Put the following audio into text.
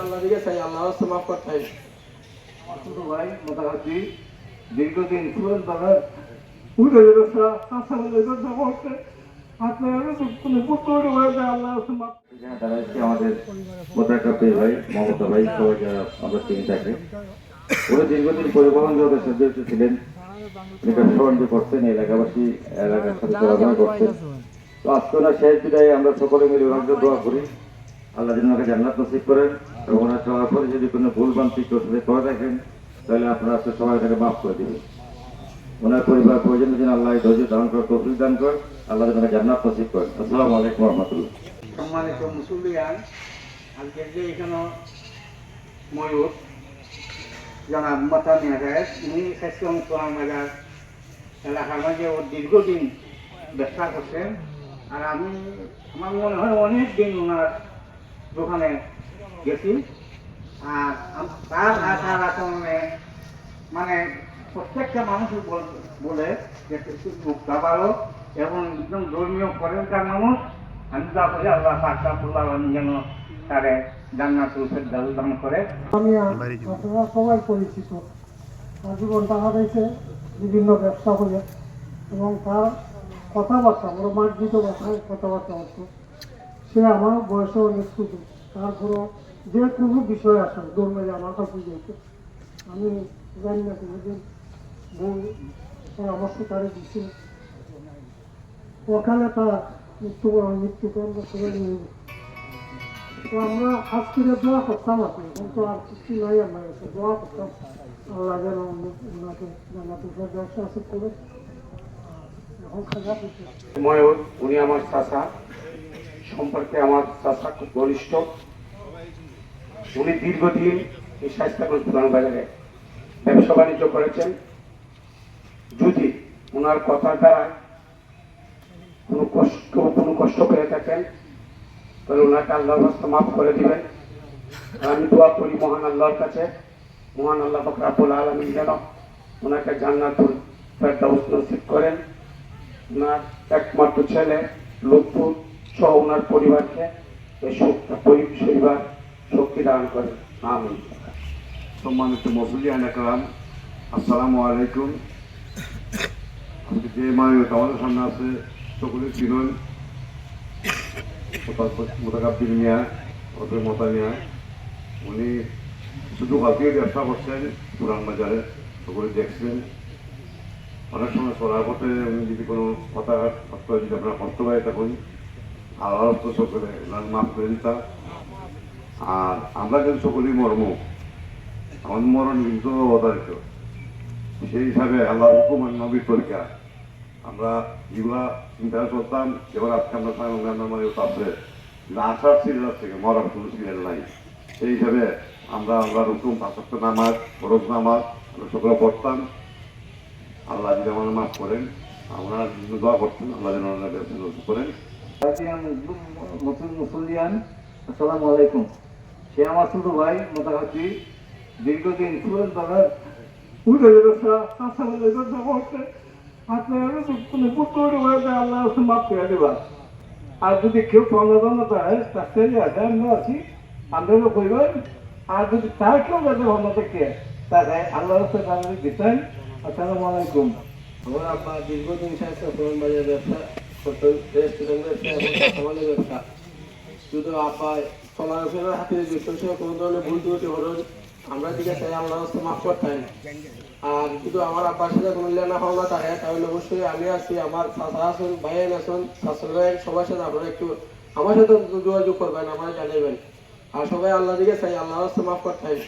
আল্লাহ দিকে চাই আল্লাহ রাস্তা মাফ করতে ছোট ভাই মোটামুটি দীর্ঘদিন উঠে ব্যবসা আমাদের ভাই মমতা ভাই আমরা চিনি থাকি উনি দীর্ঘদিন পরিবহন জগতের সদস্য ছিলেন। করতেন এলাকাবাসী এলাকার সাথে চলাফেরা করতেন তো আজকে শেষ বিদায় আমরা সকলে মিলে দোয়া করি। আল্লাহ যেন ওনাকে জান্নাত নসিব করেন। এবং ওনার চলার পরে যদি কোনো ভুল ভ্রান্তি কেউ সাথে করে থাকেন তাহলে আপনারা আজকে সবাই তাকে মাফ করে দিবেন। ওনার পরিবার প্রয়োজনের জন্য আল্লাহ ধৈর্য ধারণ করে তৌফিক দান করেন। আল্লাহ যেন জান্নাত নসিব করেন। আসসালামু আলাইকুম রহমতুল্লাহ। সম্মানিত মুসল্লিয়ান। আজকে যে এখানে ময়ূর, জনাব মাতা মেঘায় উনি স্বাস্থ্য মুসলাম মেঘার এলাকার মাঝে ও দীর্ঘদিন ব্যবসা করছেন। আর আমি, আমার মনে হয় অনেক দিন ওনার দোকানে গেছি আর তার আচার আচরণে মানে প্রত্যেকটা মানুষ বলে যে ভালো এবং একদম ধর্মীয় মানুষ আমি যা করি আল্লাহ পাকরাবুল্লাহ যেন তারে জান্নাতুল ফেরদাউস দান করে। আমি আপনারা সবাই পরিচিত তার জীবনটা হারাইছে বিভিন্ন ব্যবসা করে এবং তার কথাবার্তা বড় মার্জিত ভাষায় কথাবার্তা হতো সে আমার বয়সে অনেক ছোট তারপরে যে কোনো বিষয় আসে দৌড় আমার কাছে যেত আমি জানি না কোনোদিন বউ পরামর্শ তারে দিছে। ওখানে তার মৃত্যুবরণ মৃত্যুকরণ করে নিয়ে তো আমরা আজকে দোয়া করতাম আপনি কিন্তু আর কিছু নাই আমার কাছে দোয়া করতাম। আল্লাহ যেন ওনাকে জানাতে ব্যবসা আছে করে। দিচ্ছে। ময়ূর, উনি আমার চাচা। সম্পর্কে আমার চাচা খুব ঘনিষ্ঠ। উনি দীর্ঘদিন এই স্বাস্থ্যগঞ্জ পুরান বাজারে ব্যবসা বাণিজ্য করেছেন। যদি ওনার কথার দ্বারা কোনো কষ্ট কোনো কষ্ট করে থাকেন, তাহলে ওনাকে আল্লাহর রাস্তা মাফ করে দিবেন। আমি দোয়া করি মহান আল্লাহর কাছে, মহান আল্লাহ বকরাবুল আলমিন যেন ওনাকে জান্নাতুল ফেরদাউস নসিব করেন। ওনার একমাত্র ছেলে লুৎফুর সহ ওনার পরিবারকে এই পরি- পরিবার শক্তি দান করেন আমিন। সম্মানিত মসুলিয়ান একরাম আসসালামু আলাইকুম। যে মায়ুত আমাদের সামনে আছে, সকলে চিনুন। মোতাকাব্বির মিয়া ওদের মতা মিয়া উনি শুধু কালকে ব্যবসা করছেন, পুরান বাজারে সকলে দেখছেন। অনেক সময় চলার পথে উনি যদি কোনো কথা যদি আপনার কষ্ট পাই তখন তো সকলে মাফ করে দিতা আর আমরা কিন্তু সকলেই মর্ম আমার মরণ কিন্তু অবতারিত সেই হিসাবে আল্লাহ আর নবীর পরীক্ষা আমরা যেগুলা চিন্তা করতাম, এবার আজকে আমরা অন্যান্য মানে আসার সিরিয়াল থেকে মরার কোনো সিরিয়াল নাই। সেই হিসাবে আমরা আল্লাহর হুকুম পাঁচক্ত নামাজ, ফরজ নামাজ, আমরা সকলে পড়তাম। আল্লাহ যদি আমার মাফ করেন, আমরা দোয়া করতাম, আল্লাহ যেন আমাদের করেন। মুসলিয়ান, আসসালামু আলাইকুম। সে আমার ছোট ভাই, মোটামুটি দীর্ঘদিন সুরেশ বাগার উঠে কোনো পুত্র হয়ে যায় আল্লাহ মাফ করে দেবা আর যদি কেউ হয় তার ছেলে আছে, আমরা আছি, আমরা কইবেন আর যদি তার কেউ যাতে ভালো থেকে তাহলে আল্লাহ তাদের দিতেন। আসসালামু আলাইকুম। আমার আব্বা দীর্ঘদিন বাজারে ব্যবসা করতেন ব্যবসা। কাঁচামালের ব্যবসা চলাফেরার হাতে বিশ্বাস কোনো ধরনের ভুল ত্রুটি হলেও আমরা দিকে চাই আল্লাহ রাস্তা মাফ করতেন আর শুধু আমার আব্বার সাথে কোনো লেনা পাওনা থাকে, তাহলে অবশ্যই আমি আছি, আমার চাচা আছেন ভাইয়েন আছেন শাশুড় সবার সাথে আপনারা একটু আমার সাথে যোগাযোগ করবেন আমার জানাবেন। আর সবাই আল্লাহ দিকে চাই, আল্লাহ রাস্তা মাফ করতেন